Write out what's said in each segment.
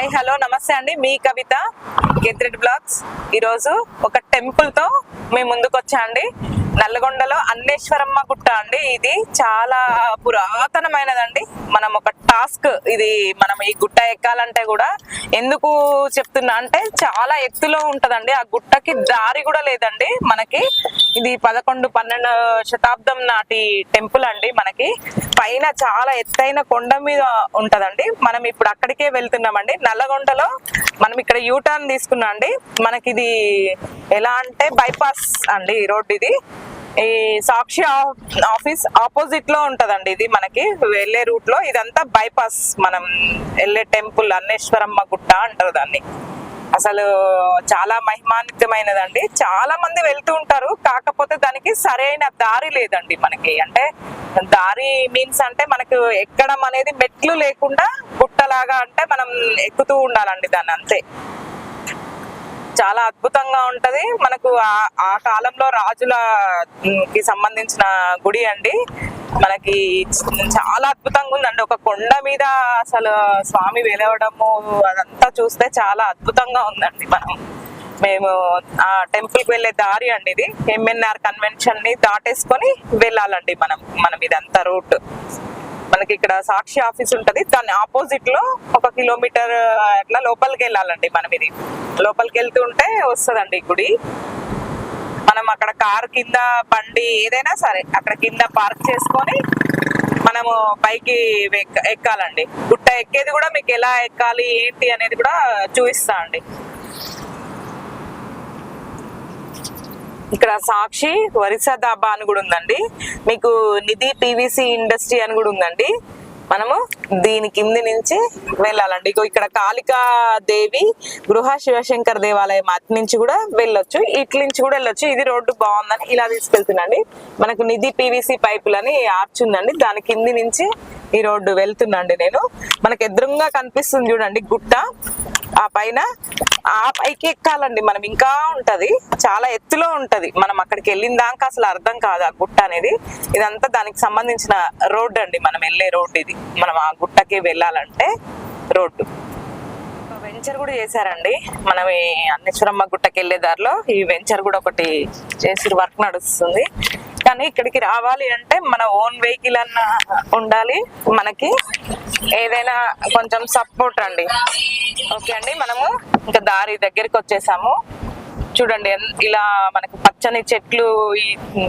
Hi hello namaste అండి. మీ కవిత గెద్రెడ్ బ్లాగ్స్. ఈరోజు ఒక టెంపుల్తో మేము ముందుకు వచ్చా అండి నల్లగొండలో అన్నేశ్వరమ్మ గుట్ట అండి. ఇది చాలా పురాతనమైనదండి. మనం ఒక టాస్క్ ఇది మనం ఈ గుట్ట ఎక్కాలంటే కూడా ఎందుకు చెప్తున్నా అంటే చాలా ఎత్తులో ఉంటదండి. ఆ గుట్టకి దారి కూడా లేదండి. మనకి ఇది పదకొండు పన్నెండు శతాబ్దం నాటి టెంపుల్ అండి మనకి. పైన చాలా ఎత్తైన కొండ మీద ఉంటదండి. మనం ఇప్పుడు అక్కడికే వెళ్తున్నామండి. నల్లగొండలో మనం ఇక్కడ యూటర్న్ తీసుకున్నాం అండి. మనకి ఇది ఎలా అంటే బైపాస్ అండి ఈ రోడ్ ఇది. ఈ సాక్షి ఆఫీస్ ఆపోజిట్లో ఉంటదండి ఇది మనకి వెళ్ళే రూట్లో ఇదంతా బైపాస్ మనం వెళ్ళే టెంపుల్ అన్నేశ్వరమ్మ గుట్ట అంటారు దాన్ని. అసలు చాలా మహిమాన్వితమైనదండి. చాలా మంది వెళ్తూ ఉంటారు. కాకపోతే దానికి సరైన దారి లేదండి మనకి. అంటే దారి మీన్స్ అంటే మనకు ఎక్కడం అనేది మెట్లు లేకుండా గుట్టలాగా అంటే మనం ఎక్కుతూ ఉండాలండి దాన్ని అంతే. చాలా అద్భుతంగా ఉంటది. మనకు ఆ- కాలంలో రాజుల కి సంబంధించిన గుడి అండి. మనకి చాలా అద్భుతంగా ఉందండి. ఒక కొండ మీద అసలు స్వామి వెలవడము అదంతా చూస్తే చాలా అద్భుతంగా ఉందండి మనం. మేము ఆ టెంపుల్కి వెళ్ళే దారి అండి ఇది. ఎంఎన్ఆర్ కన్వెన్షన్ని దాటేసుకొని వెళ్ళాలండి మనం మనం ఇదంతా రూట్. మనకి ఇక్కడ సాక్షి ఆఫీస్ ఉంటది. దాని ఆపోజిట్లో ఒక కిలోమీటర్ అట్లా లోపలికి వెళ్ళాలండి మనం ఇది. లోపలికి వెళ్తుంటే వస్తుందండి గుడి. మనం అక్కడ కార్ కింద బండి ఏదైనా సరే అక్కడ కింద పార్క్ చేసుకొని మనము పైకి ఎక్కాలండి. గుట్ట ఎక్కేది కూడా మీకు ఎలా ఎక్కాలి ఏంటి అనేది కూడా చూపిస్తా అండి. ఇక్కడ సాక్షి వరిస దాబా అని కూడా ఉందండి. మీకు నిధి పీవీసీ ఇండస్ట్రీ అని కూడా ఉందండి. మనము దీని కింది నుంచి వెళ్ళాలండి. ఇక్కడ కాళికా దేవి గృహ శివశంకర్ దేవాలయం అటు నుంచి కూడా వెళ్ళొచ్చు ఇట్ల నుంచి కూడా వెళ్ళొచ్చు. ఇది రోడ్డు బాగుందని ఇలా తీసుకెళ్తుందండి. మనకు నిధి పీవీసీ పైపులని ఆర్చ్ ఉందండి. దాని కింది నుంచి ఈ రోడ్డు వెళ్తున్నాండి నేను. మనకు ఎదురుగా కనిపిస్తుంది చూడండి గుట్ట. ఆ పైన ఆ పైకి ఎక్కాలండి మనం. ఇంకా ఉంటది. చాలా ఎత్తులో ఉంటది. మనం అక్కడికి వెళ్ళిన దాకా అసలు అర్థం కాదు ఆ గుట్ట అనేది. ఇదంతా దానికి సంబంధించిన రోడ్డు అండి. మనం వెళ్ళే రోడ్డు ఇది. మనం ఆ గుట్టకి వెళ్ళాలంటే రోడ్డు. వెంచర్ కూడా చేశారండి. మనం ఈ అన్నేశ్వరమ్మ గుట్టకి వెళ్ళే దారిలో ఈ వెంచర్ కూడా ఒకటి చేసి వర్క్ నడుస్తుంది. కానీ ఇక్కడికి రావాలి అంటే మన ఓన్ వెహికల్ అన్న ఉండాలి. మనకి ఏదైనా కొంచెం సపోర్ట్ అండి ఓకే అండి మనము ఇంకా దారి దగ్గరికి వచ్చేసాము. చూడండి ఇలా మనకు పచ్చని చెట్లు ఈ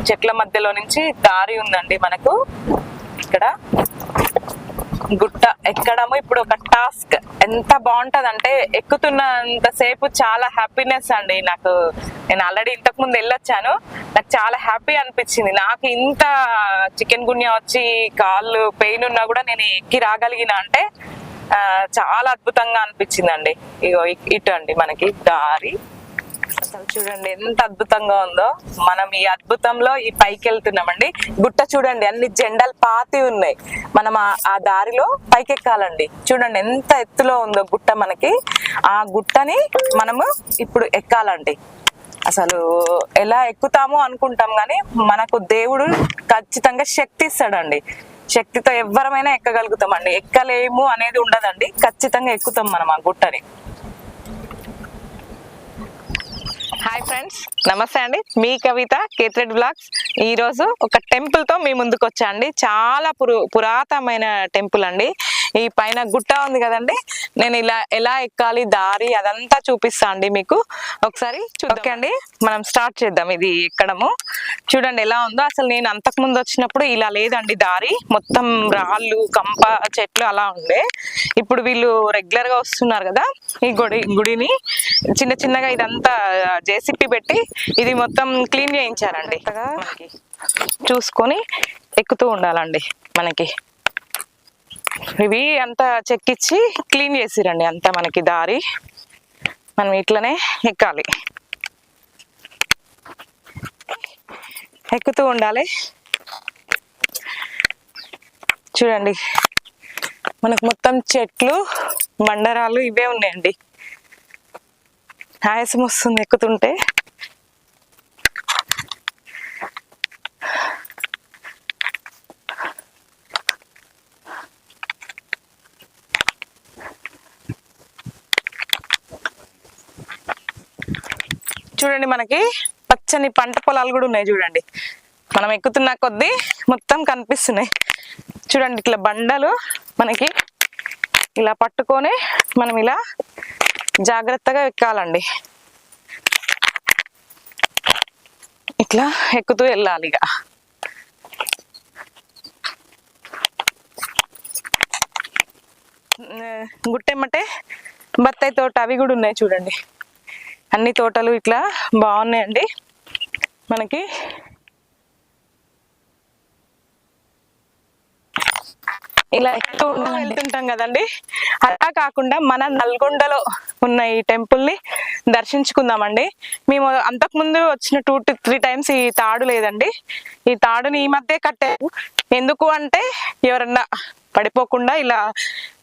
చెట్ల మధ్యలో నుంచి దారి ఉందండి మనకు. ఇక్కడ గుట్ట ఎక్కడము. ఇప్పుడు ఒక టాస్క్ ఎంత బాగుంటది అంటే ఎక్కుతున్నంతసేపు చాలా హ్యాపీనెస్ అండి. నాకు నేను ఆల్రెడీ ఇంతకు ముందు వెళ్ళొచ్చాను. నాకు చాలా హ్యాపీ అనిపించింది. నాకు ఇంత చికెన్ గున్యా వచ్చి కాళ్ళు పెయిన్ ఉన్నా కూడా నేను ఎక్కి రాగలిగిన అంటే చాలా అద్భుతంగా అనిపించిందండి. ఇగో ఇటు అండి మనకి దారి. అసలు చూడండి ఎంత అద్భుతంగా ఉందో. మనం ఈ అద్భుతంలో ఈ పైకి వెళ్తున్నామండి గుట్ట చూడండి అన్ని జెండాలు పాతి ఉన్నాయి. మనం ఆ- ఆ దారిలో పైకి ఎక్కాలండి చూడండి ఎంత ఎత్తులో ఉందో గుట్ట మనకి. ఆ గుట్టని మనము ఇప్పుడు ఎక్కాలండి. అసలు ఎలా ఎక్కుతామో అనుకుంటాం కానీ మనకు దేవుడు ఖచ్చితంగా శక్తి ఇస్తాడండి శక్తితో ఎవరమైనా ఎక్కగలుగుతామండి. ఎక్కలేము అనేది ఉండదండి. ఖచ్చితంగా ఎక్కుతాం మనం ఆ గుట్టని. హాయ్ ఫ్రెండ్స్ నమస్తే అండి. మీ కవిత కేత్రెడ్ బ్లాగ్స్ ఈ రోజు ఒక టెంపుల్తో మీ ముందుకు వచ్చా అండి. చాలా పురు పురాతనమైన టెంపుల్ అండి. ఈ పైన గుట్ట ఉంది కదండి. నేను ఇలా ఎలా ఎక్కాలి దారి అదంతా చూపిస్తా అండి మీకు. ఒకసారి అండి. మనం స్టార్ట్ చేద్దాం. ఇది ఎక్కడము? చూడండి ఎలా ఉందో. అసలు నేను అంతకు ముందు వచ్చినప్పుడు ఇలా లేదండి దారి. మొత్తం రాళ్ళు కంప చెట్లు అలా ఉండే. ఇప్పుడు వీళ్ళు రెగ్యులర్గా వస్తున్నారు కదా ఈ గుడి గుడిని. చిన్న చిన్నగా ఇదంతా జేసిపి పెట్టి ఇది మొత్తం క్లీన్ చేయించారండి. చూసుకొని ఎక్కుతూ ఉండాలండి మనకి. ఇవి అంతా చెక్కిచ్చి క్లీన్ చేసిరండి అంతా మనకి దారి. మనం ఇట్లనే ఎక్కాలి. ఎక్కుతూ ఉండాలి. చూడండి. మనకు మొత్తం చెట్లు బండరాలు ఇవే ఉన్నాయండి. ఆయాసం వస్తుంది ఎక్కుతుంటే. చూడండి మనకి పచ్చని పంట పొలాలు కూడా ఉన్నాయి చూడండి. మనం ఎక్కుతున్న కొద్దీ మొత్తం కనిపిస్తున్నాయి. చూడండి ఇట్లా బండలు మనకి ఇలా పట్టుకొని మనం ఇలా జాగ్రత్తగా ఎక్కాలండి. ఇట్లా ఎక్కుతూ వెళ్ళాలి ఇక. గుట్టేమంటే బత్తాయి తోట అవి కూడా ఉన్నాయి చూడండి. అన్ని తోటలు ఇట్లా బాగున్నాయండి. మనకి ఇలా ఎక్కుతూ వెళ్తుంటాం కదండి. అలా కాకుండా మన నల్గొండలో ఉన్న ఈ టెంపుల్ని దర్శించుకుందామండి. మేము అంతకు ముందు వచ్చిన టూ టు త్రీ టైమ్స్ ఈ తాడు లేదండి. ఈ తాడుని ఈ మధ్య కట్టారు ఎందుకు అంటే ఎవరన్నా పడిపోకుండా ఇలా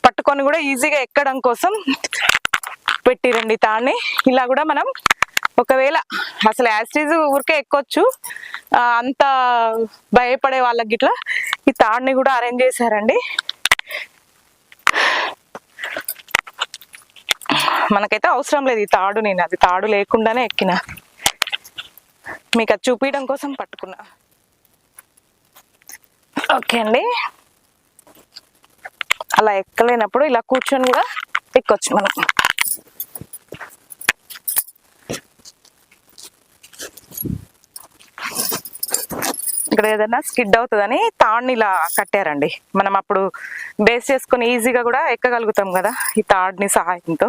పట్టుకొని కూడా ఈజీగా ఎక్కడం కోసం పెట్టిరండి తాడుని. ఇలా కూడా మనం ఒకవేళ అసలు యాసిటీజ్ ఊరికే ఎక్కొచ్చు. అంత భయపడే వాళ్ళకి ఇట్లా ఈ తాడుని కూడా అరేంజ్ చేశారండి. మనకైతే అవసరం లేదు ఈ తాడు నేను అది తాడు లేకుండానే ఎక్కిన. మీకు అది చూపించడం కోసం పట్టుకున్నా. ఓకే అండి. అలా ఎక్కలేనప్పుడు ఇలా కూర్చొని కూడా ఎక్కొచ్చు మనం. ఇక్కడ ఏదైనా స్కిడ్ అవుతుందని తాడ్ని ఇలా కట్టారండి. మనం అప్పుడు బేస్ చేసుకొని ఈజీగా కూడా ఎక్కగలుగుతాం కదా ఈ తాడ్ని సహాయంతో.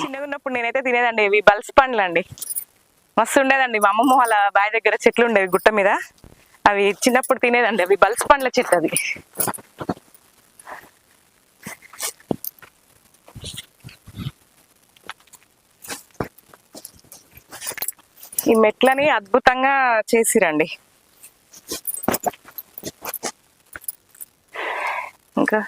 చిన్నగా ఉన్నప్పుడు నేనైతే తినేదండి ఇవి బల్స్ పండ్లు అండి మస్తు ఉండేదండి మా అమ్మమ్మ వాళ్ళ బావి దగ్గర చెట్లు ఉండేవి గుట్ట మీద. అవి చిన్నప్పుడు తినేదండి. అవి బల్స్ పండ్ల చెట్టు అది. ఈ మెట్లని అద్భుతంగా చేసిరండి. ఇంకా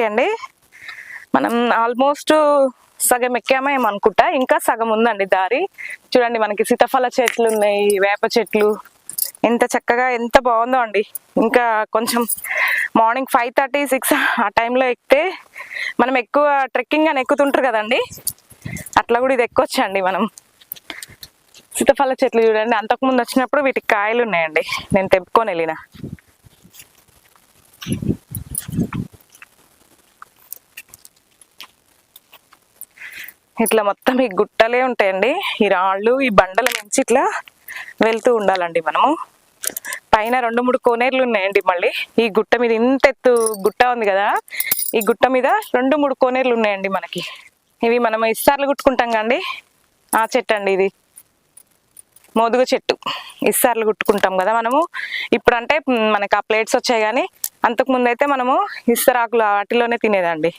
ఓకే అండి. మనం ఆల్మోస్ట్ సగం ఎక్కామేమో అనుకుంటా. ఇంకా సగం ఉందండి దారి. చూడండి మనకి సీతాఫల చెట్లు ఉన్నాయి వేప చెట్లు. ఎంత చక్కగా ఎంత బాగుందో అండి. ఇంకా కొంచెం మార్నింగ్ ఫైవ్ థర్టీ సిక్స్ ఆ టైంలో ఎక్కితే మనం ఎక్కువ ట్రెక్కింగ్ అని ఎక్కుతుంటారు కదండి. అట్లా కూడా ఇది ఎక్కొచ్చండి మనం. సీతాఫల చెట్లు చూడండి. అంతకుముందు వచ్చినప్పుడు వీటికి కాయలు ఉన్నాయండి. నేను తెంపుకొని వెళ్ళిన. ఇట్లా మొత్తం ఈ గుట్టలే ఉంటాయండి. ఈ రాళ్ళు ఈ బండల నుంచి ఇట్లా వెళ్తూ ఉండాలండి మనము. పైన రెండు మూడు కోనేర్లు ఉన్నాయండి మళ్ళీ. ఈ గుట్ట మీద ఇంత ఎత్తు గుట్ట ఉంది కదా. ఈ గుట్ట మీద రెండు మూడు కోనేర్లు ఉన్నాయండి మనకి. ఇవి మనం ఇస్సార్లు కుట్టుకుంటాం కండి ఆ చెట్టు అండి ఇది. మోదుగ చెట్టు. ఇస్సార్లు కుట్టుకుంటాం కదా మనము. ఇప్పుడు అంటే మనకి ఆ ప్లేట్స్ వచ్చాయి కానీ అంతకుముందు అయితే మనము ఇస్తరాకులు వాటిలోనే తినేదండి.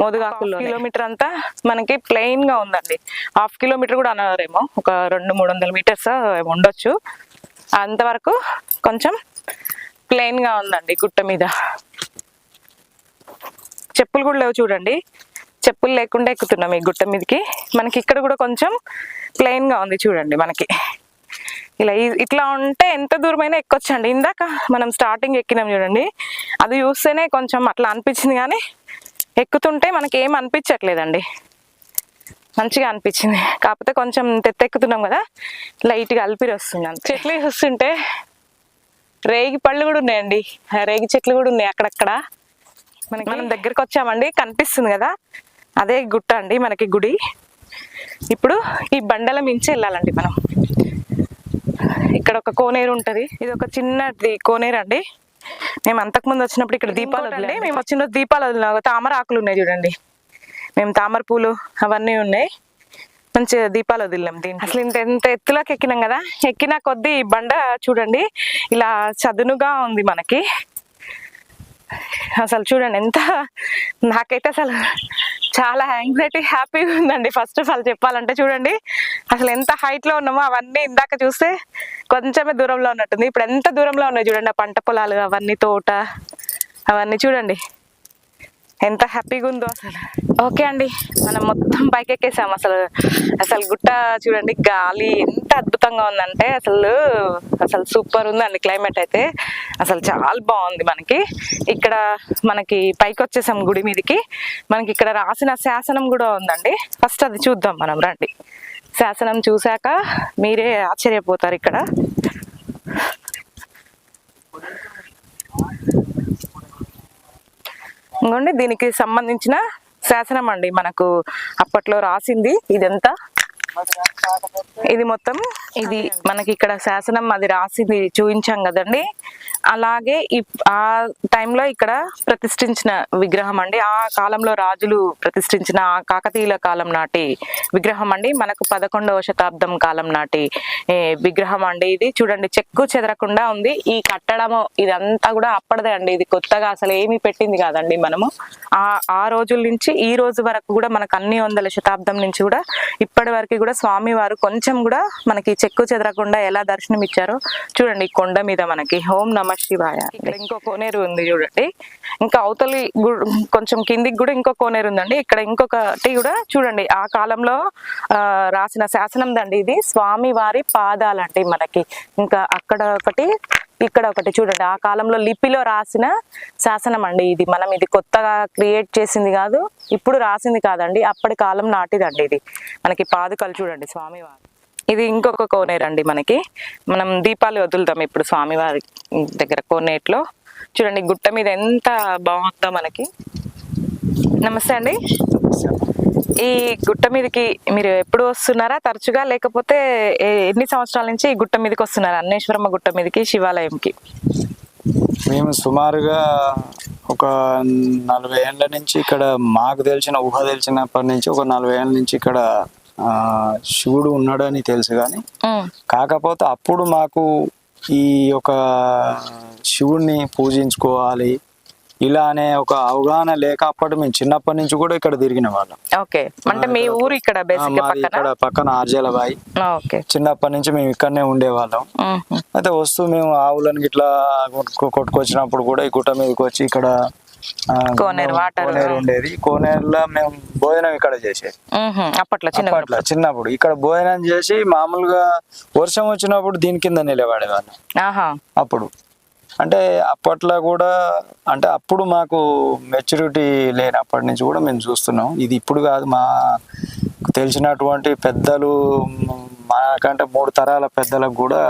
మోదుగాకుల్లో కిలోమీటర్ అంతా మనకి ప్లెయిన్గా ఉందండి. హాఫ్ కిలోమీటర్ కూడా అన్నారేమో ఒక రెండు మూడు వందల మీటర్స్ ఉండొచ్చు. అంతవరకు కొంచెం ప్లెయిన్గా ఉందండి గుట్ట మీద. చెప్పులు కూడా లేవు చూడండి. చెప్పులు లేకుండా ఎక్కుతున్నాం ఈ గుట్ట మీదకి. మనకి ఇక్కడ కూడా కొంచెం ప్లెయిన్గా ఉంది చూడండి మనకి. ఇలా ఇట్లా ఉంటే ఎంత దూరమైనా ఎక్కొచ్చండి. ఇందాక మనం స్టార్టింగ్ ఎక్కినాం చూడండి. అది చూస్తేనే కొంచెం అట్లా అనిపించింది కానీ ఎక్కుతుంటే మనకి ఏం అనిపించట్లేదండి. మంచిగా అనిపించింది. కాకపోతే కొంచెం తెత్తెక్కుతున్నాం కదా లైట్గా అల్పిరి వస్తుంది చెట్లు చూస్తుంటే రేగి పళ్ళు కూడా ఉన్నాయండి. రేగి చెట్లు కూడా ఉన్నాయి అక్కడక్కడ. మనకి మనం దగ్గరికి వచ్చామండి కనిపిస్తుంది కదా. అదే గుట్ట అండి మనకి గుడి. ఇప్పుడు ఈ బండల మించి వెళ్ళాలండి మనం. ఇక్కడ ఒక కోనేరు ఉంటది. ఇది ఒక చిన్నది కోనేరు అండి మేము అంతకు ముందు వచ్చినప్పుడు ఇక్కడ దీపాలు అండి మేము వచ్చిన రోజు దీపాలు వదిలినాం. తామర ఆకులు ఉన్నాయి చూడండి. మేము తామర పూలు అవన్నీ ఉన్నాయి. మంచిగా దీపాలు వదిలాం దీన్ని అసలు ఇంత ఎంత ఎత్తులోకి ఎక్కినాం కదా. ఎక్కిన కొద్దీ ఈ బండ చూడండి ఇలా చదునుగా ఉంది మనకి. అసలు చూడండి ఎంత నాకైతే అసలు చాలా యాంగ్జైటీ హ్యాపీగా ఉందండి. ఫస్ట్ ఆఫ్ ఆల్ చెప్పాలంటే చూడండి అసలు ఎంత height లో ఉన్నామో అవన్నీ ఇందాక చూస్తే కొంచెమే దూరంలో ఉన్నట్టుంది. ఇప్పుడు ఎంత దూరంలో ఉన్నాయి చూడండి ఆ పంట పొలాలు అవన్నీ తోట అవన్నీ చూడండి. ఎంత హ్యాపీగా ఉందో అసలు. ఓకే అండి. మనం మొత్తం పైకి ఎక్కేసాం అసలు. అసలు గుట్ట చూడండి గాలి ఎంత అద్భుతంగా ఉందంటే అసలు అసలు సూపర్ ఉందండి క్లైమేట్ అయితే. అసలు చాలా బాగుంది మనకి. ఇక్కడ మనకి పైకి వచ్చేసాం గుడి మీదకి. మనకి ఇక్కడ రాసిన శాసనం కూడా ఉందండి. ఫస్ట్ అది చూద్దాం మనం రండి. శాసనం చూశాక మీరే ఆశ్చర్యపోతారు ఇక్కడ. ఇంకోండి దీనికి సంబంధించిన శాసనం అండి మనకు అప్పట్లో రాసింది. ఇదంతా ఇది మొత్తం ఇది మనకి ఇక్కడ శాసనం అది రాసింది చూపించాం కదండి. అలాగే ఇప్- ఆ టైంలో ఇక్కడ ప్రతిష్ఠించిన విగ్రహం అండి. ఆ కాలంలో రాజులు ప్రతిష్ఠించిన ఆ కాకతీయుల కాలం నాటి విగ్రహం అండి. మనకు పదకొండవ శతాబ్దం కాలం నాటి విగ్రహం అండి ఇది. చూడండి చెక్కు చెదరకుండా ఉంది. ఈ కట్టడము ఇదంతా కూడా అప్పటిదే అండి. ఇది కొత్తగా అసలు ఏమీ పెట్టింది కాదండి మనము. ఆ ఆ రోజుల నుంచి ఈ రోజు వరకు కూడా మనకు అన్ని వందల శతాబ్దం నుంచి కూడా ఇప్పటి వరకు కూడా స్వామి వారు కొంచెం కూడా మనకి చెక్కు చెదరకుండా ఎలా దర్శనం ఇచ్చారో చూడండి కొండ మీద మనకి. ఓం నమ శివాయ ఇక్కడ ఇంకో కోనేరు ఉంది చూడండి. ఇంకా అవతలి గు- కొంచెం కిందికి కూడా ఇంకో కోనేరు ఉందండి. ఇక్కడ ఇంకొకటి కూడా చూడండి. ఆ కాలంలో రాసిన శాసనం దండి ఇది. స్వామి వారి పాదాలండి మనకి. ఇంకా అక్కడ ఒకటి ఇక్కడ ఒకటి చూడండి ఆ కాలంలో లిపిలో రాసిన శాసనం అండి ఇది. మనం ఇది కొత్తగా క్రియేట్ చేసింది కాదు ఇప్పుడు రాసింది కాదండి అప్పటి కాలం నాటిదండి ఇది. మనకి పాదుకలు చూడండి స్వామివారి. ఇది ఇంకొక కోనేరండి మనకి. మనం దీపాలు వదులుతాం ఇప్పుడు స్వామివారి దగ్గర కోనేట్లో చూడండి గుట్ట మీద ఎంత బాగుందో మనకి. నమస్తే అండి. ఈ గుట్ట మీదకి మీరు ఎప్పుడు వస్తున్నారా? తరచుగా లేకపోతే ఎన్ని సంవత్సరాల నుంచి ఈ గుట్ట మీదకి వస్తున్నారా? అన్నేశ్వరమ్మ గుట్ట మీదకి శివాలయంకి? మేము సుమారుగా ఒక నలభై ఏళ్ళ నుంచి ఇక్కడ మాకు తెలిసిన ఊహ తెలిసినప్పటి నుంచి ఒక నలభై ఏళ్ళ నుంచి ఇక్కడ శివుడు ఉన్నాడని తెలుసు కానీ కాకపోతే అప్పుడు మాకు ఈ యొక్క శివుడిని పూజించుకోవాలి ఇలా అనే ఒక అవగాహన లేక అప్పటి మేము చిన్నప్పటి నుంచి కూడా ఇక్కడ తిరిగిన వాళ్ళం. ఓకే. అంటే మీ ఊరు ఇక్కడ పక్కన? ఇక్కడ పక్కన ఆర్జలబాయి. ఓకే. చిన్నప్పటి నుంచి మేము ఇక్కడనే ఉండేవాళ్ళం. అయితే వస్తూ మేము ఆవులను ఇట్లా కొట్టుకో- కొట్టుకొచ్చినప్పుడు కూడా ఈ గుట్ట మీదకి వచ్చి ఇక్కడ కోనేరు, వాటర్. ఉండేది. కోనేరులో మేము భోజనం ఇక్కడ చేసేది. అప్పట్లో అప్పట్లో చిన్నప్పుడు. ఇక్కడ భోజనం చేసి మామూలుగా వర్షం వచ్చినప్పుడు దీని కింద నిలబడేవాళ్ళం. అప్పుడు. అంటే అప్పట్లో కూడా అంటే అప్పుడు మాకు మెచ్యూరిటీ లేనప్పటి నుంచి కూడా మేము చూస్తున్నాం. ఇది ఇప్పుడు కాదు మా తెలిసినటువంటి పెద్దలు మాకంటే మూడు తరాల పెద్దలకు కూడా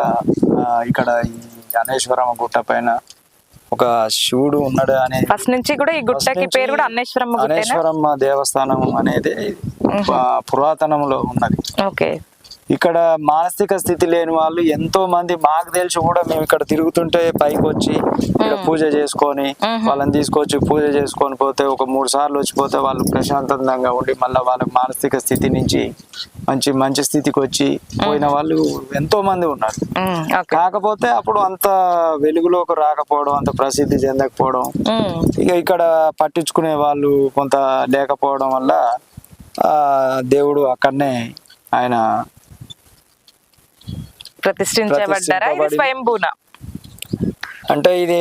ఇక్కడ ఈ అనేశ్వరమ్మ గుట్ట పైన ఒక శివుడు ఉన్నాడు అనే ఫస్ట్ నుంచి కూడా ఈ గుట్టకి పేరు కూడా అన్నేశ్వరమ్మ అనేశ్వరమ్మ దేవస్థానం అనేది పురాతనంలో ఉన్నది. ఓకే. ఇక్కడ మానసిక స్థితి లేని వాళ్ళు ఎంతో మంది మాకు తెలిసి కూడా మేము ఇక్కడ తిరుగుతుంటే పైకి వచ్చి ఇక్కడ పూజ చేసుకొని వాళ్ళని తీసుకొచ్చి పూజ చేసుకొని పోతే ఒక మూడు సార్లు వచ్చిపోతే వాళ్ళు ప్రశాంతంగా ఉండి మళ్ళీ వాళ్ళ మానసిక స్థితి నుంచి మంచి మంచి స్థితికి వచ్చి పోయిన వాళ్ళు ఎంతో మంది ఉన్నారు. కాకపోతే అప్పుడు అంత వెలుగులోకి రాకపోవడం అంత ప్రసిద్ధి చెందకపోవడం ఇక ఇక్కడ పట్టించుకునే వాళ్ళు కొంత లేకపోవడం వల్ల ఆ దేవుడు అక్కడనే ఆయన ప్రతిష్ఠించబడ్డారా? ఇది స్వయంభూనా? అంటే ఇది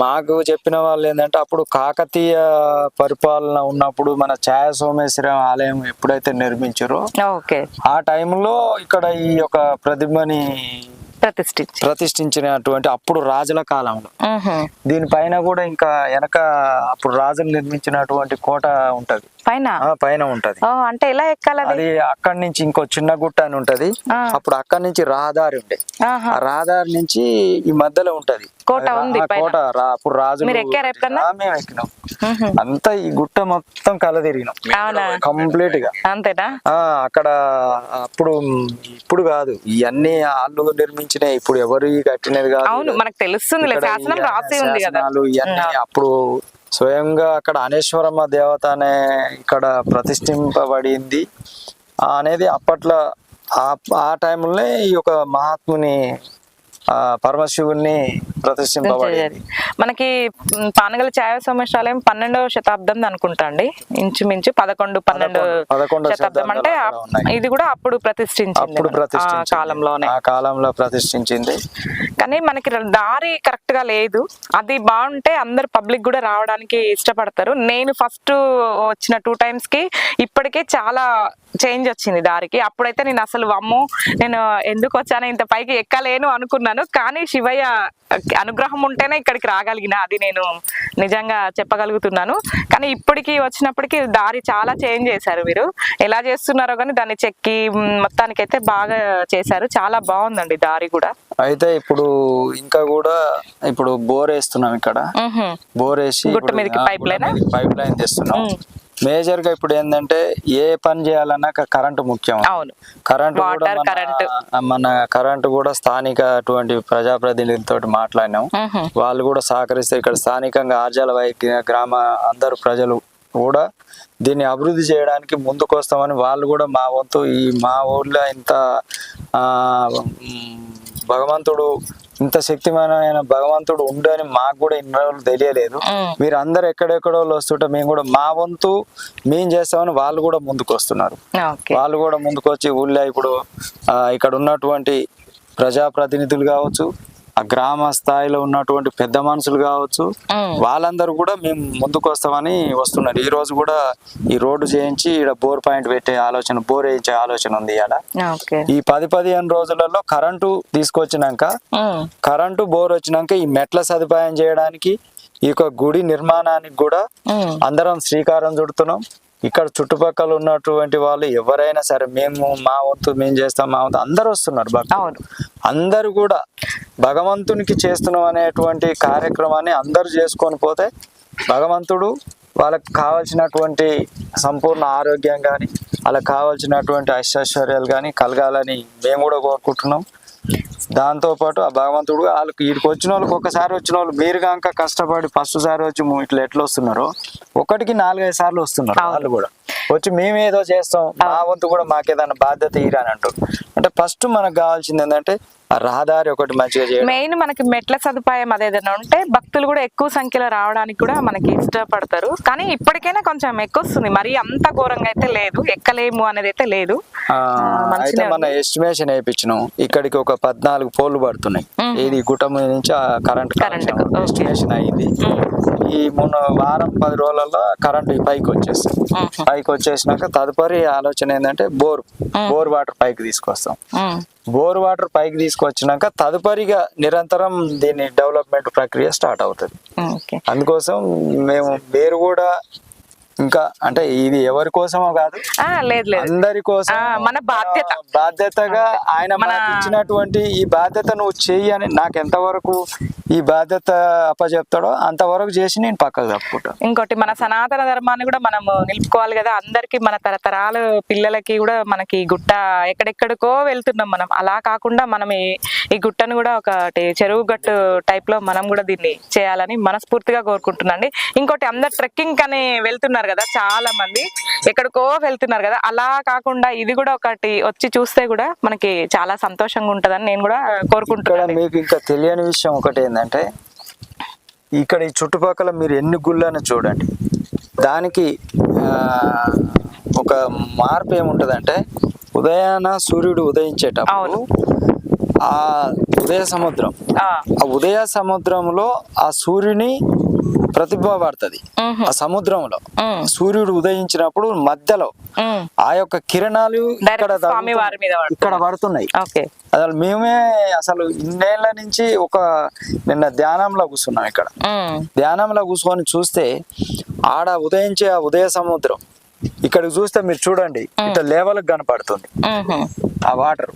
మాకు చెప్పిన వాళ్ళు ఏంటంటే అప్పుడు కాకతీయ పరిపాలన ఉన్నప్పుడు మన ఛాయ సోమేశ్వరం ఆలయం ఎప్పుడైతే నిర్మించారో ఓకే. ఆ టైంలో ఇక్కడ ఈ యొక్క ప్రతిమని ప్రతిష్ఠించి ప్రతిష్ఠించినటువంటి అప్పుడు రాజుల కాలంలో. దీనిపైన కూడా ఇంకా వెనక అప్పుడు రాజులు నిర్మించినటువంటి కోట ఉంటది. పైన? పైన ఉంటది. అంటే ఎలా ఎక్కాలి అది? అది అక్కడి నుంచి ఇంకో చిన్న గుట్ట అని ఉంటది. అప్పుడు అక్కడి నుంచి రహదారి ఉండే. ఆ రహదారి నుంచి ఈ మధ్యలో ఉంటది. కోట ఉంది. కోట అప్పుడు? ఆ, మేము ఎక్కినాం. అంతా ఈ గుట్ట మొత్తం కల తిరిగినాం కంప్లీట్గా అంతేనా? ఆ అక్కడ అప్పుడు ఇప్పుడు కాదు. ఇవన్నీ వాళ్ళు నిర్మించిన ఇప్పుడు ఎవరు కట్టినది కాదు. అవును మనకు శాసనాలు ఇవన్నీ ఉమ్, అప్పుడు స్వయంగా అక్కడ అనేశ్వరమ్మ దేవత అనే ఇక్కడ ప్రతిష్ఠింపబడింది. అనేది అప్పట్లో ఆ ఆ టైంలోనే ఈ యొక్క మహాత్ముని పరమశివుణ్ణి ప్రతిష్ఠింపబడింది మనకి పానగల ఛాయ సంవత్సరాలయం పన్నెండవ శతాబ్దం అనుకుంటా అండి ఇంచుమించు పదకొండు పన్నెండు శతాబ్దం అంటే. ఇది కూడా అప్పుడు ప్రతిష్ఠించింది. కాలంలోనే. ఆ కాలంలో ప్రతిష్ఠించింది. కానీ మనకి దారి కరెక్ట్గా లేదు. అది బాగుంటే అందరు పబ్లిక్ కూడా రావడానికి ఇష్టపడతారు. నేను ఫస్ట్ వచ్చిన టూ టైమ్స్కి ఇప్పటికే చాలా చేంజ్ వచ్చింది దారికి. అప్పుడైతే నేను అసలు అమ్మో నేను ఎందుకు వచ్చాను? ఇంత పైకి ఎక్కలేను అనుకున్నాను. కానీ శివయ్య అనుగ్రహం ఉంటేనే ఇక్కడికి రాగలిగిన అది నేను నిజంగా చెప్పగలుగుతున్నాను కానీ ఇప్పటికి వచ్చినప్పటికి దారి చాలా చేంజ్ చేశారు మీరు ఎలా చేస్తున్నారో కానీ దాన్ని చెక్కి మ్, మొత్తానికైతే బాగా చేశారు చాలా బాగుందండి దారి కూడా అయితే ఇప్పుడు ఇంకా కూడా ఇప్పుడు బోర్ వేస్తున్నాం ఇక్కడ. బోర్ వేసి line ఆ? పైప్ లైన్ తెస్తున్నాం మ్. మేజర్గా ఇప్పుడు ఏంటంటే ఏ పని చేయాలన్నా కరెంటు ముఖ్యం. అవును. కరెంటు మన- కరెంటు. కూడా స్థానిక అటువంటి ప్రజాప్రతినిధులతో మాట్లాడినాం. వాళ్ళు కూడా సహకరిస్తే ఇక్కడ స్థానికంగా ఆర్జాల వైద్య గ్రామ అందరు ప్రజలు కూడా దీన్ని అభివృద్ధి చేయడానికి ముందుకు వస్తామని వాళ్ళు కూడా మా వంతు ఈ మా ఊర్లో ఇంత భగవంతుడు ఇంత శక్తిమైన భగవంతుడు ఉండని మాకు కూడా ఇన్ని రోజులు తెలియలేదు. మ్. మీరు అందరు ఎక్కడెక్కడో వస్తుంటే మేము కూడా మా వంతు మేము చేస్తామని వాళ్ళు కూడా ముందుకు వస్తున్నారు. వాళ్ళు కూడా ముందుకు వచ్చి ఊళ్ళో ఇప్పుడు ఇక్కడ ఉన్నటువంటి ప్రజాప్రతినిధులు కావచ్చు ఆ గ్రామ స్థాయిలో ఉన్నటువంటి పెద్ద మనుషులు కావచ్చు. వాళ్ళందరూ కూడా మేము ముందుకు వస్తామని వస్తున్నారు ఈ రోజు కూడా ఈ రోడ్డు చేయించి ఇక్కడ బోర్ పాయింట్ పెట్టే ఆలోచన బోర్ వేయించే ఆలోచన ఉంది ఇక్కడ ఈ పది పదిహేను రోజులలో కరెంటు తీసుకొచ్చినాక. కరెంటు బోర్ వచ్చినాక ఈ మెట్ల సదుపాయం చేయడానికి ఈ యొక్క గుడి నిర్మాణానికి కూడా. అందరం శ్రీకారం చుడుతున్నాం ఇక్కడ చుట్టుపక్కల ఉన్నటువంటి వాళ్ళు ఎవరైనా సరే మేము మా వంతు మేము చేస్తాం మా వంతు అందరూ వస్తున్నారు భక్తులు. అందరూ కూడా భగవంతునికి చేస్తున్నాం అనేటువంటి కార్యక్రమాన్ని అందరూ చేసుకొని పోతే భగవంతుడు వాళ్ళకి కావాల్సినటువంటి సంపూర్ణ ఆరోగ్యం కానీ వాళ్ళకి కావాల్సినటువంటి ఐశ్వర్యాలు కానీ కలగాలని మేము కూడా కోరుకుంటున్నాం దాంతోపాటు ఆ భగవంతుడు వాళ్ళకి వీడికి వచ్చిన వాళ్ళకి ఒకసారి వచ్చిన వాళ్ళు మీరు కనుక కష్టపడి ఫస్ట్ సారి వచ్చి ఇట్లా ఎట్లా వస్తున్నారో ఒకటికి నాలుగైదు సార్లు వస్తున్నారు. వాళ్ళు కూడా. వచ్చి మేము ఏదో చేస్తాం మా వంతు కూడా మాకేదైనా బాధ్యత ఇరని అంటారు. అంటే ఫస్ట్ మనకు కావాల్సింది ఏంటంటే రహదారి ఒకటి మంచిగా చేయడం. మెయిన్ మనకి మెట్ల సదుపాయం అదేదైనా ఉంటే భక్తులు కూడా ఎక్కువ సంఖ్యలో రావడానికి కూడా మనకి ఇష్టపడతారు. కానీ ఇప్పటికైనా కొంచెం ఎక్కువ వస్తుంది మరి అంత ఘోరంగా అయితే లేదు. ఎక్కలేము అనేది అయితే లేదు. మన ఎస్టిమేషన్ వేయించినాం. ఇక్కడికి ఒక పద్నాలుగు పోల్లు పడుతున్నాయి. ఇది గుట్ట మీద నుంచి ఆ కరెంట్. ఎస్టిమేషన్ అయింది. ఈ మొన్న వారం పది రోజులలో కరెంట్ పైకి వచ్చేస్తుంది. పైకి వచ్చేసినాక తదుపరి ఆలోచన ఏంటంటే బోర్. బోర్ వాటర్ పైకి తీసుకొస్తాం. బోర్ వాటర్ పైకి తీసుకొచ్చినాక తదుపరిగా నిరంతరం దీని డెవలప్మెంట్ ప్రక్రియ స్టార్ట్ అవుతుంది. అందుకోసం మేము మీరు కూడా ఇంకా అంటే ఇది ఎవరి కోసమో కాదు ఆ, లేదు లేదు. అందరి కోసం మన బాధ్యత. బాధ్యతగా ఆయన మనకి ఇచ్చినటువంటి ఈ బాధ్యత నువ్వు చెయ్యి అని నాకు ఎంతవరకు ఈ బాధ్యత అప్పచెప్తాడో అంతవరకు చేసి నేను పక్కకు తప్పుకుంటాను. ఇంకోటి మన సనాతన ధర్మాన్ని కూడా మనం నిలుపుకోవాలి కదా. అందరికి మన తరతరాలు పిల్లలకి కూడా మనకి గుట్ట ఎక్కడెక్కడికో వెళ్తున్నాం మనం. అలా కాకుండా మనం ఈ గుట్టను కూడా ఒకటి చెరువు గట్టు టైప్లో మనం కూడా దీన్ని చేయాలని మనస్ఫూర్తిగా కోరుకుంటున్నాండి. ఇంకోటి అందరు ట్రెక్కింగ్ అని వెళ్తున్నారు కదా చాలా మంది. ఎక్కడికో వెళ్తున్నారు కదా. అలా కాకుండా ఇది కూడా ఒకటి వచ్చి చూస్తే కూడా మనకి చాలా సంతోషంగా ఉంటదని నేను కూడా కోరుకుంటున్నాను. మీకు ఇంకా తెలియని విషయం ఒకటి ఏంటంటే ఇక్కడ ఈ చుట్టుపక్కల మీరు ఎన్ని గుళ్ళని చూడండి. దానికి ఆ, ఒక మార్పు ఏముంటదంటే ఉదయాన సూర్యుడు ఉదయించేటప్పుడు అవును. ఆ ఉదయ సముద్రం. ఆ, ఉదయ సముద్రంలో ఆ సూర్యుని ప్రతిభ పడుతుంది. ఆ సముద్రంలో. సూర్యుడు ఉదయించినప్పుడు మధ్యలో. ఆ యొక్క కిరణాలు ఇక్కడ. ఇక్కడ పడుతున్నాయి. అసలు మేమే అసలు ఇన్నేళ్ళ నుంచి ఒక నిన్న ధ్యానంలో కూర్చున్నాం ఇక్కడ. ధ్యానంలో కూర్చొని చూస్తే ఆడ ఉదయించే ఆ ఉదయ సముద్రం ఇక్కడికి చూస్తే మీరు చూడండి ఇట్లా లేవలకు కనపడుతుంది. ఆ వాటర్.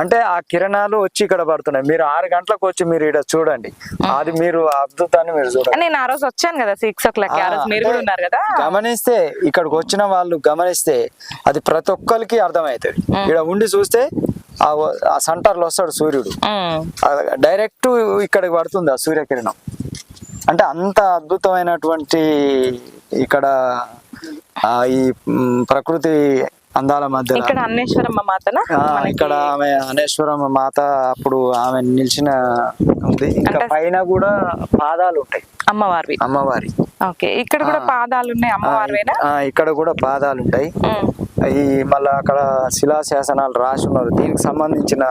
అంటే ఆ కిరణాలు వచ్చి ఇక్కడ పడుతున్నాయి. మీరు ఆరు గంటలకు వచ్చి మీరు ఇక్కడ చూడండి. అది మీరు అద్భుతాన్ని మీరు చూడండి. నేను ఆ రోజు వచ్చాను కదా సిక్స్ ఓ క్లాక్ మీరు కూడా ఉన్నారు కదా? గమనిస్తే ఇక్కడికి వచ్చిన వాళ్ళు గమనిస్తే అది ప్రతి ఒక్కరికి అర్థమవుతుంది. ఇక్కడ ఉండి చూస్తే ఆ సెంటర్లో వస్తాడు సూర్యుడు. డైరెక్ట్ ఇక్కడికి పడుతుంది ఆ సూర్యకిరణం. అంటే అంత అద్భుతమైనటువంటి ఇక్కడ ఈ ప్రకృతి అందాల మధ్యలో. ఇక్కడ అన్నేశ్వరమ్మ మాతనా? మనకి ఇక్కడ ఆమె అనేశ్వరమ్మ మాత అప్పుడు ఆమె నిలిచిన ఉంది. ఇంకా పైన కూడా పాదాలు ఉంటాయి. అమ్మవారివి. అమ్మవారి. ఓకే ఇక్కడ కూడా పాదాలు ఉన్నాయి అమ్మవారివేనా ఇక్కడ కూడా పాదాలు ఉంటాయి. ఈ మళ్ళా అక్కడ శిలాశాసనాలు రాసి ఉన్నారు. దీనికి సంబంధించిన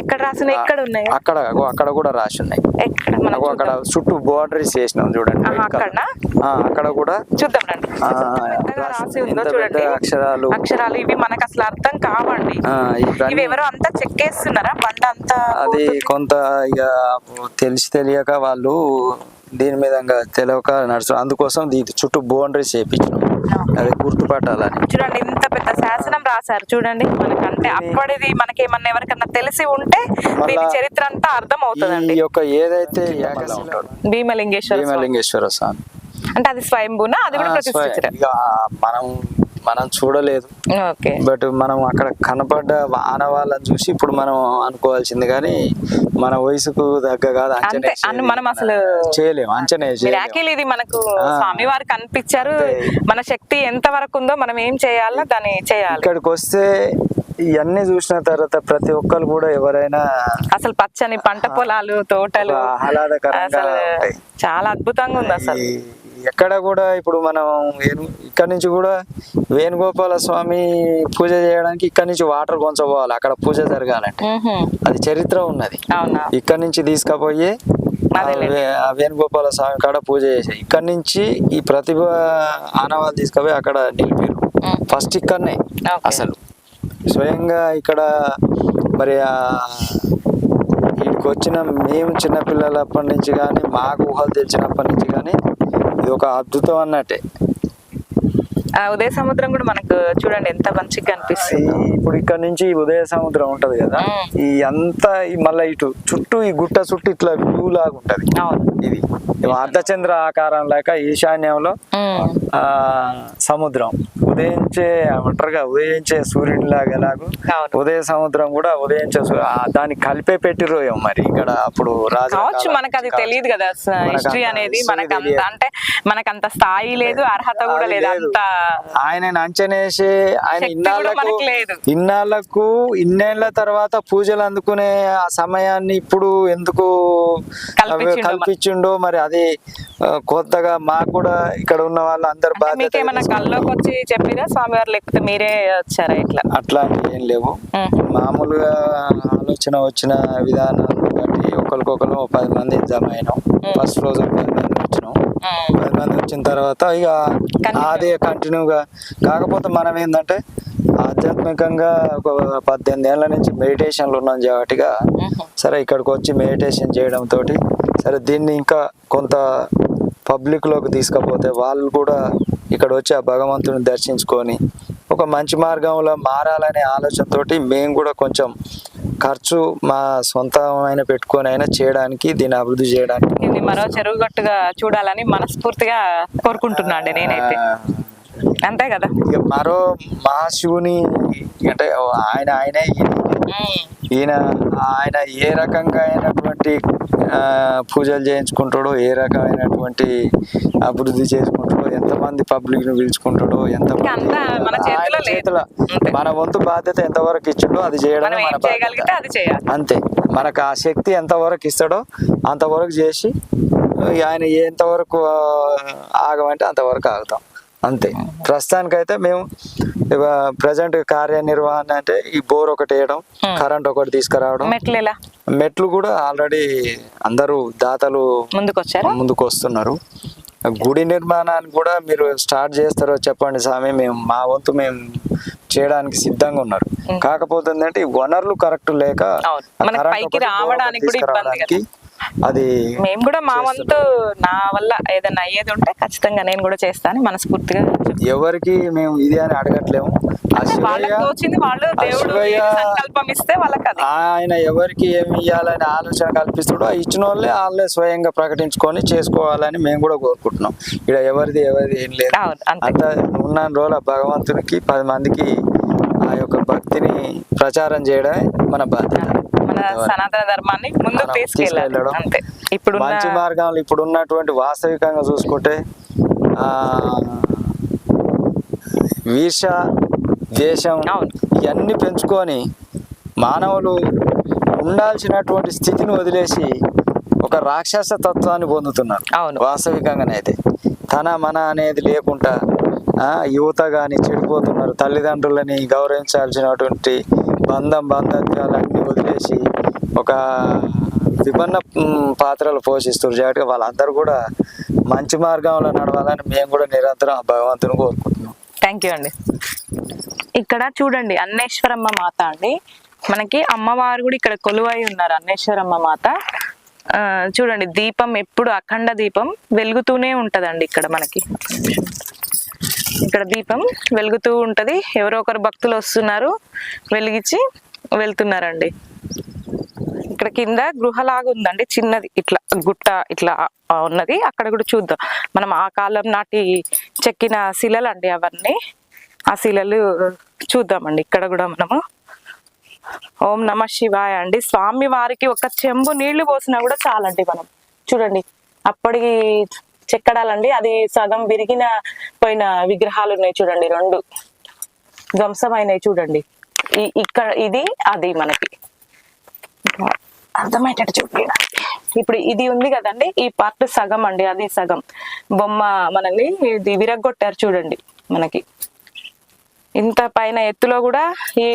ఎక్కడ రాసిన ఎక్కడ ఉన్నాయి? అక్కడ అక్కడ కూడా రాసి ఉన్నాయి. ఎక్కడ? మనం అగో అక్కడ చుట్టూ బోర్డరీస్ చేసినాం చూడండి. అక్కడ కూడా చూద్దాం రాసి ఉందో చూడండి. అక్షరాలు? అక్షరాలు ఇవి మనకు అసలు అర్థం కావండి. ఇవి ఎవరో అంతా చెక్కేస్తున్నారా బండ అంతా అది కొంత ఇక తెలిసి తెలియక వాళ్ళు దీని మీద తెలియక నడుచు అందుకోసం ఇది చుట్టూ బౌండరీస్ చేయించినాం అది గుర్తుపట్టాలని. చూడండి ఇంత పెద్ద శాసనం రాశారు చూడండి మనకంటే. అప్పటిది మనకి ఏమన్నా ఎవరికన్నా తెలిసి ఉంటే దీని చరిత్ర అంతా అర్థం అవుతుందండి ఈ యొక్క ఏదైతే భీమలింగేశ్వర స్వామి. భీమలింగేశ్వర స్వామి. అంటే అది స్వయంభూనా? అది కూడా మనం మనం చూడలేదు. బట్ మనం అక్కడ కనపడ్డ ఆనవాళ్ళని చూసి ఇప్పుడు మనం అనుకోవాల్సింది. కానీ మన వయసుకు తగ్గ కాదు అంచనా మనం అసలు చేయలేము అంచనా ఇది మనకు. స్వామి వారు కనిపించారు. మన శక్తి ఎంత వరకు ఉందో మనం ఏం చేయాలో దాన్ని చేయాలి. ఇక్కడికి వస్తే ఇవన్నీ చూసిన తర్వాత ప్రతి ఒక్కరు కూడా ఎవరైనా అసలు పచ్చని పంట పొలాలు తోటలు ఆహ్లాదకరంగా. చాలా అద్భుతంగా ఉంది అసలు. ఎక్కడ కూడా ఇప్పుడు మనం వేణు ఇక్కడ నుంచి కూడా వేణుగోపాల స్వామి పూజ చేయడానికి ఇక్కడ నుంచి వాటర్ కొంచెం పోవాలి అక్కడ పూజ జరగాలంటే. అది చరిత్ర ఉన్నది. ఇక్కడ నుంచి తీసుకుపోయి వేణుగోపాల స్వామి కాడ పూజ చేసాయి. ఇక్కడ నుంచి ఈ ప్రతిభ ఆనవాళ్ళు తీసుకుపోయి అక్కడ నిలిపారు. ఫస్ట్ ఇక్కడనే. అసలు. స్వయంగా ఇక్కడ మరి ఆ ఇక్కడికి వచ్చిన మేము చిన్నపిల్లలప్పటి నుంచి కానీ మాకు ఊహలు తెలిసినప్పటి నుంచి కానీ ఇది ఒక అద్భుతం అన్నట్టే. ఆ ఉదయ సముద్రం కూడా మనకు చూడండి ఎంత మంచిగా కనిపిస్తుంది ఈ- ఇప్పుడు ఇక్కడ నుంచి ఉదయ సముద్రం ఉంటది కదా. ఈ అంతా మళ్ళా ఇటు చుట్టూ ఈ గుట్ట చుట్టూ ఇట్లా వ్యూ లాగా ఉంటది. ఇది. అర్ధచంద్ర ఆకారం లేక ఈశాన్యంలో. ఆ సముద్రం. ఉదయించే ఒంటరిగా ఉదయించే సూర్యుని లాగా ఎలాగో. ఉదయ సముద్రం కూడా ఉదయించే దాన్ని కలిపే పెట్టిరో మరి ఇక్కడ అప్పుడు రాజు మనకు అది తెలియదు కదా హిస్టరీ అనేది మనకు అంత. అంటే మనకు అంత స్థాయి లేదు అర్హత కూడా లేదు. అంత ఆయన అంచనేసి ఆయన లేదు. ఇన్నాళ్ళకు ఇన్నేళ్ళ తర్వాత పూజలు అందుకునే ఆ సమయాన్ని ఇప్పుడు ఎందుకు కల్పించిండో మరి. అది కొత్తగా మాకు కూడా ఇక్కడ ఉన్న వాళ్ళు అందరు బాధ్యత కల్లోకి వచ్చి చెప్పిరా స్వామివారు లేకపోతే మీరే వచ్చారా ఇట్లా అట్లాంటివి ఏం లేవు. మామూలుగా ఆలోచన వచ్చిన విధానాన్ని బట్టి ఒకరికొకరు పది మంది జమ అయినాం ఫస్ట్ రోజు పది మంది వచ్చినాం. పది మంది వచ్చిన తర్వాత ఇక. అదే కంటిన్యూగా కాకపోతే మనం ఏంటంటే ఆధ్యాత్మికంగా ఒక పద్దెనిమిది ఏళ్ళ నుంచి మెడిటేషన్లు ఉన్నాం కాబట్టిగా. సరే ఇక్కడికి వచ్చి మెడిటేషన్ చేయడం తోటి సరే దీన్ని ఇంకా కొంత పబ్లిక్లోకి తీసుకపోతే వాళ్ళు కూడా ఇక్కడ వచ్చి ఆ భగవంతుని దర్శించుకొని ఒక మంచి మార్గంలో మారాలనే ఆలోచనతోటి మేము కూడా కొంచెం ఖర్చు మా సొంతమైన పెట్టుకొని అయినా చేయడానికి దీన్ని అభివృద్ధి చేయడానికి ఇది మరో చెరువు గట్టుగా చూడాలని మనస్ఫూర్తిగా కోరుకుంటున్నా అండి నేనైతే అంతే కదా? ఇక మరో మహాశివుని అంటే ఆయన ఆయనే ఈయన. ఆయన ఏ రకంగా అయినటువంటి పూజలు చేయించుకుంటాడో ఏ రకమైనటువంటి అభివృద్ధి చేసుకుంటాడో ఎంతమంది పబ్లిక్ని పిలుచుకుంటాడో అంతా మన చేతిలో వంతు బాధ్యత ఎంతవరకు ఇచ్చిండో అది చేయడం అంతే. మనకు ఆ శక్తి ఎంతవరకు ఇస్తాడో అంతవరకు చేసి ఆయన ఎంతవరకు ఆగమంటే అంతవరకు ఆగుతాం. అంతే. ప్రస్తుతానికైతే మేము ప్రజెంట్ కార్యనిర్వహణ అంటే ఈ బోర్ ఒకటి వేయడం కరెంట్ ఒకటి తీసుకురావడం. మెట్లు కూడా ఆల్రెడీ అందరూ దాతలు ముందుకు వచ్చారా ముందుకు వస్తున్నారు గుడి నిర్మాణాన్ని కూడా మీరు స్టార్ట్ చేస్తారో చెప్పండి స్వామి. మేము మా వంతు మేము చేయడానికి సిద్ధంగా ఉన్నారు. కాకపోతే ఏంటంటే వనరులు కరెక్ట్ లేక పైకి రావడానికి అది మేము కూడా మా వంతు నా వల్ల ఏదైనా అయ్యేది ఉంటే ఖచ్చితంగా నేను కూడా చేస్తాను మనస్ఫూర్తిగా. ఎవరికి మేము ఇది అని అడగట్లేము. ఆయన ఎవరికి ఏమి ఇవ్వాలని ఆలోచన కల్పిస్తాడో ఆ ఇచ్చిన వాళ్ళే వాళ్ళే స్వయంగా ప్రకటించుకొని చేసుకోవాలని మేము కూడా కోరుకుంటున్నాం. ఇక్కడ ఎవరిది ఎవరిది ఏం లేదు. అంతే. ఉన్న రోజుల భగవంతునికి పది మందికి ఆ యొక్క భక్తిని ప్రచారం చేయడమే మన బాధ్యత. మన సనాతన ధర్మాన్ని ముందుకు తీసుకెళ్ళాలి తీసుకెళ్ళడం. అంతే ఇప్పుడు మంచి మార్గంలో ఇప్పుడు ఉన్నటువంటి వాస్తవికంగా చూసుకుంటే ఆ వీర్ష దేశం. ఇవన్నీ పెంచుకొని మానవులు ఉండాల్సినటువంటి స్థితిని వదిలేసి ఒక రాక్షస తత్వాన్ని పొందుతున్నారు అవును. వాస్తవికంగానైతే తన మన అనేది లేకుండా యువత కానీ చెడిపోతున్నారు తల్లిదండ్రులని గౌరవించాల్సినటువంటి బంధం బంధత్యాలన్నీ వదిలేసి ఒక విభిన్న పాత్రలు పోషిస్తారు జాగ్రత్తగా వాళ్ళందరూ కూడా మంచి మార్గంలో నడవాలని మేము కూడా నిరంతరం ఆ భగవంతుని కోరుకుంటున్నాం. థ్యాంక్ యూ అండి. ఇక్కడ చూడండి అన్నేశ్వరమ్మ మాత అండి. మనకి అమ్మవారు కూడా ఇక్కడ కొలువై ఉన్నారు అన్నేశ్వరమ్మ మాత. చూడండి దీపం ఎప్పుడు అఖండ దీపం వెలుగుతూనే ఉంటదండి ఇక్కడ మనకి. ఇక్కడ దీపం వెలుగుతూ ఉంటది. ఎవరో ఒకరు భక్తులు వస్తున్నారు. వెలిగించి వెళ్తున్నారండి. ఇక్కడ కింద గృహలాగా ఉందండి. చిన్నది. ఇట్లా గుట్ట ఇట్లా ఉన్నది. అక్కడ కూడా చూద్దాం. మనం ఆ కాలం నాటి చెక్కిన శిలలు అండి అవన్నీ. ఆ శిలలు చూద్దామండి. ఇక్కడ కూడా మనము. ఓం నమ శివాయ అండి. స్వామి వారికి ఒక చెంబు నీళ్ళు పోసినా కూడా చాలండి మనం. చూడండి. అప్పటి చెక్కడాలండి. అది సగం విరిగిన పోయిన విగ్రహాలు ఉన్నాయి చూడండి రెండు. ధ్వంసమైనవి చూడండి. ఇక్కడ ఇది అది మనకి. అర్థమయ్యేటట్టు చూడండి ఇప్పుడు ఇది ఉంది కదండి ఈ పార్ట్ సగం అండి అది సగం. బొమ్మ మనల్ని ఇది విరగొట్టారు చూడండి మనకి. ఇంత పైన ఎత్తులో కూడా ఈ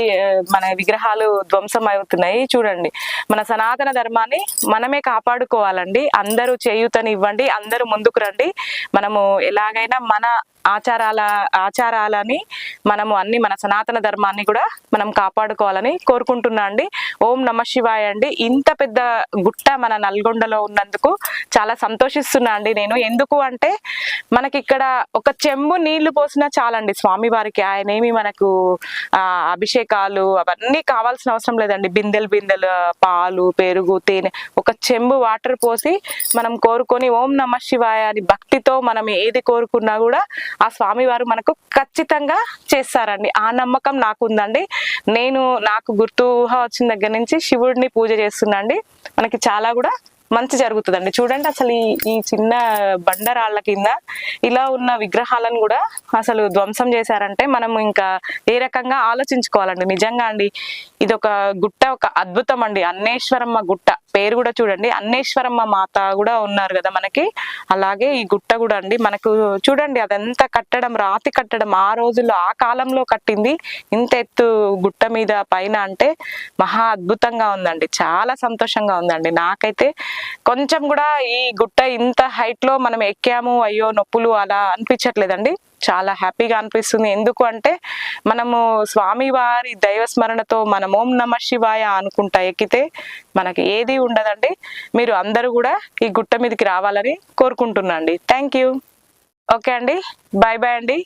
మన విగ్రహాలు ధ్వంసం అవుతున్నాయి. చూడండి మన సనాతన ధర్మాన్ని మనమే కాపాడుకోవాలండి. అందరూ చేయూతనివ్వండి అందరూ ముందుకు రండి. మనము ఎలాగైనా మన ఆచారాల ఆచారాలని మనము అన్ని మన సనాతన ధర్మాన్ని కూడా మనం కాపాడుకోవాలని కోరుకుంటున్నా అండి. ఓం నమ శివాయ అండి. ఇంత పెద్ద గుట్ట మన నల్గొండలో ఉన్నందుకు చాలా సంతోషిస్తున్నా అండి నేను. ఎందుకు అంటే మనకి ఇక్కడ ఒక చెంబు నీళ్ళు పోసినా చాలండి స్వామి వారికి మనకు అభిషేకాలు అవన్నీ కావాల్సిన అవసరం లేదండి. బిందెలు బిందెలు పాలు పెరుగు తేనె ఒక చెంబు వాటర్ పోసి మనం కోరుకొని ఓం నమ శివాయ అని భక్తితో మనం ఏది కోరుకున్నా కూడా ఆ స్వామివారు మనకు ఖచ్చితంగా చేస్తారండి. ఆ నమ్మకం నాకు ఉందండి నేను నాకు గుర్తు వచ్చిన దగ్గర నుంచి శివుడిని పూజ చేస్తున్నాండి మనకి చాలా కూడా మంచి జరుగుతుందండి. చూడండి అసలు ఈ ఈ చిన్న బండరాళ్ళ కింద ఇలా ఉన్న విగ్రహాలను కూడా అసలు ధ్వంసం చేశారంటే మనం ఇంకా ఏ రకంగా ఆలోచించుకోవాలండి. నిజంగా అండి ఇది ఒక గుట్ట ఒక అద్భుతం అండి. అన్నేశ్వరమ్మ గుట్ట. పేరు కూడా చూడండి. అన్నేశ్వరమ్మ మాత కూడా ఉన్నారు కదా మనకి. అలాగే ఈ గుట్ట కూడా అండి. మనకు చూడండి అదంతా కట్టడం రాతి కట్టడం ఆ రోజుల్లో ఆ కాలంలో కట్టింది. ఇంత ఎత్తు గుట్ట మీద పైన అంటే మహా అద్భుతంగా ఉందండి. చాలా సంతోషంగా ఉందండి. నాకైతే కొంచెం కూడా ఈ గుట్ట ఇంత హైట్లో మనం ఎక్కాము అయ్యో నొప్పులు అలా అనిపించట్లేదండి. చాలా హ్యాపీగా అనిపిస్తుంది. ఎందుకు అంటే మనము స్వామి వారి దైవ స్మరణతో మనం ఓం నమ శివాయ అనుకుంటా ఎక్కితే మనకి ఏది ఉండదండి. మీరు అందరూ కూడా ఈ గుట్ట మీదకి రావాలని కోరుకుంటున్నా అండి థ్యాంక్ యూ. ఓకే అండి. బాయ్ బాయ్ అండి.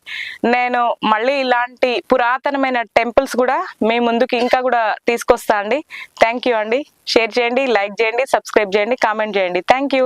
నేను మళ్ళీ ఇలాంటి పురాతనమైన టెంపుల్స్ కూడా మీ ముందుకు ఇంకా కూడా తీసుకొస్తా అండి. థ్యాంక్ యూ అండి. షేర్ చేయండి లైక్ చేయండి సబ్స్క్రైబ్ చేయండి కామెంట్ చేయండి. Thank you.